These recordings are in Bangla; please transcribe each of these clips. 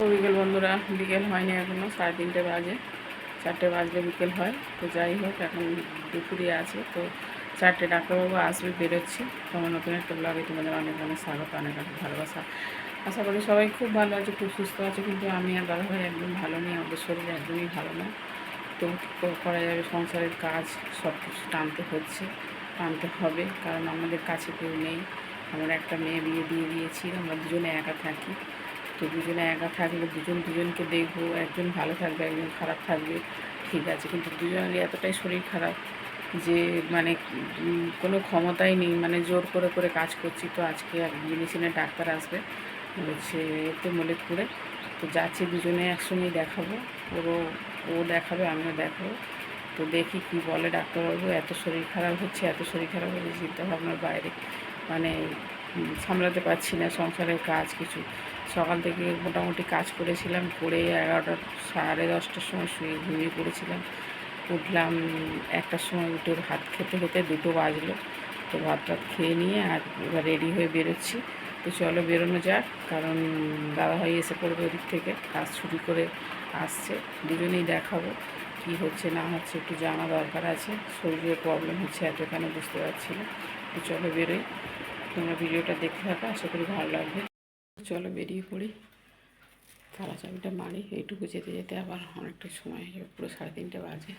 বিকেল বন্ধুরা, বিকেল হয়নি এখনও সাড়ে তিনটে বাজে, চারটে বাজলে বিকেল হয়, তো যাই হোক, এখন দুপুরে আছে, তো চারটে ডাক্তারবাবু আসবে, বেরোচ্ছি। তোমার নতুন একটা ব্লগে তোমাদের অনেক অনেক স্বাগত, অনেক অনেক ভালোবাসা। আশা করি সবাই খুব ভালো আছে, খুব সুস্থ আছে, কিন্তু আমি আর দাদাভাই একদম ভালো নেই, আমাদের শরীর একদমই ভালো না। তো করা যাবে, সংসারের কাজ সব কিছু টানতে হচ্ছে, টানতে হবে, কারণ আমাদের কাছে কেউ নেই। আমরা একটা মেয়ে বিয়ে দিয়ে দিয়েছি, আমরা দুজনে একা থাকি। তো দুজনে একা থাকলে দুজন দুজনকে দেখব, একজন ভালো থাকবে, একজন খারাপ থাকবে, ঠিক আছে। কিন্তু দুজনের এতটাই শরীর খারাপ যে মানে কোনো ক্ষমতাই নেই মানে জোর করে করে কাজ করছি। তো আজকে এক মেডিসিনের ডাক্তার আসবে হচ্ছে এতে মলিকপুরে তো যাচ্ছি দুজনে একসঙ্গেই দেখাবো। ওরও, ও দেখাবে, আমিও দেখাবো। তো দেখি কি বলে ডাক্তারবাবু, এত শরীর খারাপ হচ্ছে, এত শরীর খারাপ হচ্ছে চিন্তাভাবনার বাইরে। মানে সামলাতে পারছি না, সংসারের কাজ কিছু। সকাল থেকে মোটামুটি কাজ করেছিলাম করে এগারোটা, সাড়ে দশটার সময় শুয়ে ঘুমিয়ে পড়েছিলাম। উঠলাম, একটার সময় উঠে ভাত খেতে খেতে দুটো বাজলো। তো ভাত টাত খেয়ে নিয়ে আর এবার রেডি হয়ে বেরোচ্ছি। তো চলো বেরোনো যাক, কারণ দাদাভাই এসে পড়বে ওদিক থেকে, কাজ ছুটি করে আসছে। দুজনেই দেখাবো কি হচ্ছে, না হচ্ছে, একটু জানা দরকার আছে। শরীরের প্রবলেম হচ্ছে এত কেন বুঝতে পারছি না। তো চলো বেরোই। তোমরা ভিডিওটা দেখতে থাকো, আশা করি ভালো লাগবে। চলো বেরিয়ে পড়ি। তারা চাবিটা মারি, এইটুকু যেতে যেতে আবার অনেকটা সময় পুরো সাড়ে তিনটে বাজে।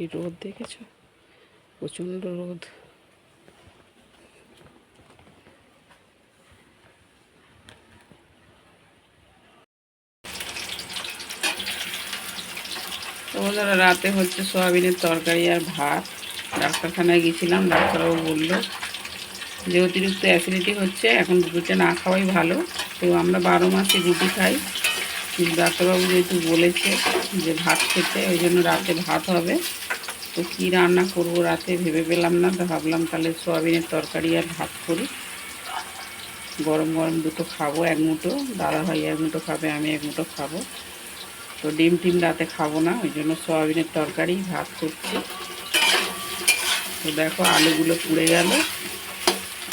কি রোদ দেখেছ? প্রচণ্ড রোদ। তোমাদের রাতে হচ্ছে সোয়াবিনের তরকারি আর ভাত। ডাক্তারখানায় গেছিলাম ডাক্তারবাবু বলল যে অতিরিক্ত অ্যাসিডিটি হচ্ছে, এখন দুটোটা না খাওয়াই ভালো। তো আমরা বারো মাসে রুটি খাই। ডাক্তারবাবু যেহেতু বলেছে যে ভাত খেতে, ওই জন্য রাতে ভাত হবে। তো কী রান্না করব রাতে ভেবে পেলাম না, তো ভাবলাম তাহলে সোয়াবিনের তরকারি আর ভাত করি। গরম গরম দুটো খাব, এক মুঠো। দাদা ভাই এক মুঠো খাবে, আমি এক মুঠো খাব। তো ডিম টিম রাতে খাব না, ওই জন্য সোয়াবিনের তরকারি, ভাত করছি। তো দেখো আলুগুলো পুড়ে গেল।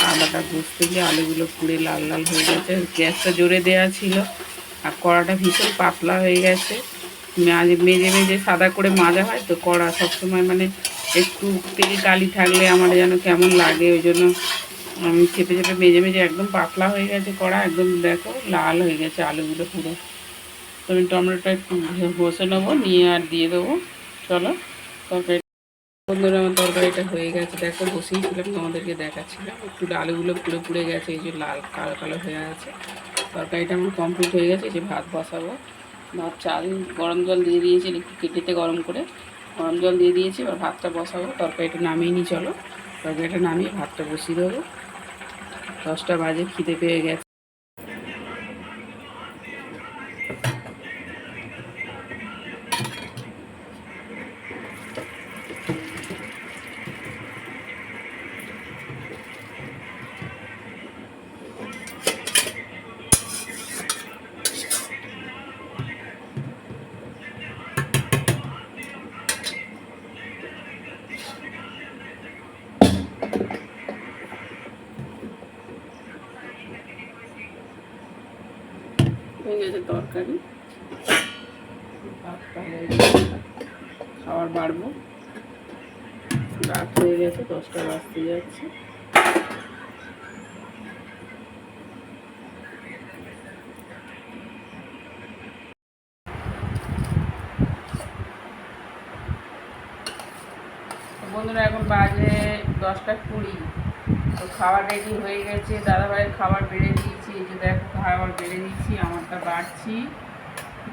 আদাটা বুঝতে গিয়ে আলুগুলো পুড়ে লাল লাল হয়ে গেছে। গ্যাসটা জোরে দেওয়া ছিল, আর কড়াটা ভীষণ পাতলা হয়ে গেছে। মেজে মেজে সাদা করে মাজা হয় তো কড়া সবসময় মানে একটু তেল কালি থাকলে আমার যেন কেমন লাগে, ওই জন্য আমি চেপে চেপে, মেজে মেজে একদম পাতলা হয়ে গেছে কড়া, একদম দেখো লাল হয়ে গেছে আলুগুলো পুরো। তো আমি টমেটোটা একটু বসে নেব, নিয়ে আর দিয়ে দেবো। চলো, তরকারি বন্ধুরা, আমার তরকারিটা হয়ে গেছে। দেখো, বসিয়েছিলাম, তোমাদেরকে দেখাচ্ছিলাম একটু আলুগুলো পুরো পুড়ে গেছে, এই যে লাল, কালো কালো হয়ে আছে। তরকারিটা আমার কমপ্লিট হয়ে গেছে, এই যে ভাত বসাবো। ভাত চাল, গরম জল দিয়ে দিয়েছি, একটু কেটেতে গরম করে। গরম জল দিয়ে দিয়েছি, এবার ভাতটা বসাবো। তরকারিটা নামিয়ে নিই চলো। তরকারিটা নামিয়ে ভাতটা বসিয়ে দেবো। দশটা বাজে, খিদে পেয়ে গেছে। হয়ে গেছে তরকারি। খাবার বাড়বো। রাত হয়ে গেছে, দশটা বাজতে যাচ্ছে। বন্ধুরা, এখন বাজে দশটা কুড়ি। তো খাবার রেডি হয়ে গেছে, দাদাভাইয়ের খাবার বেড়ে দিয়েছি, এই যে দেখো খাবার বেড়ে দিয়েছি, আমারটা বাড়ছি।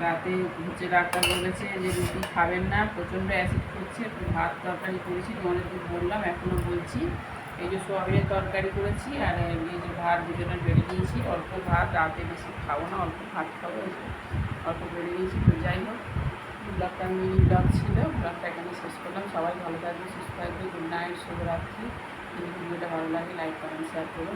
রাতে হচ্ছে ডাক্তার বলেছে যে রুটি খাবেন না, প্রচণ্ড অ্যাসিড করছে ভাত তরকারি করেছি অনেকদিন বললাম, এখনও বলছি। এই যে সোয়াবিনের তরকারি করেছি, আর এই যে ভাত দুজনের বেড়ে দিয়েছি, অল্প ভাত, রাতে বেশি খাব না, অল্প ভাত খাব অল্প বেড়ে দিয়েছি, তো যাই হোক। ব্লগটা মিনি ব্লগ ছিল ব্লগটা এখানে শেষ করলাম, সবাই ভালো থাকবে, সুস্থ থাকবে গুড নাইট শুভরাত্রি। যদি ভিডিওটা ভালো লাগে লাইক করেন শেয়ার করো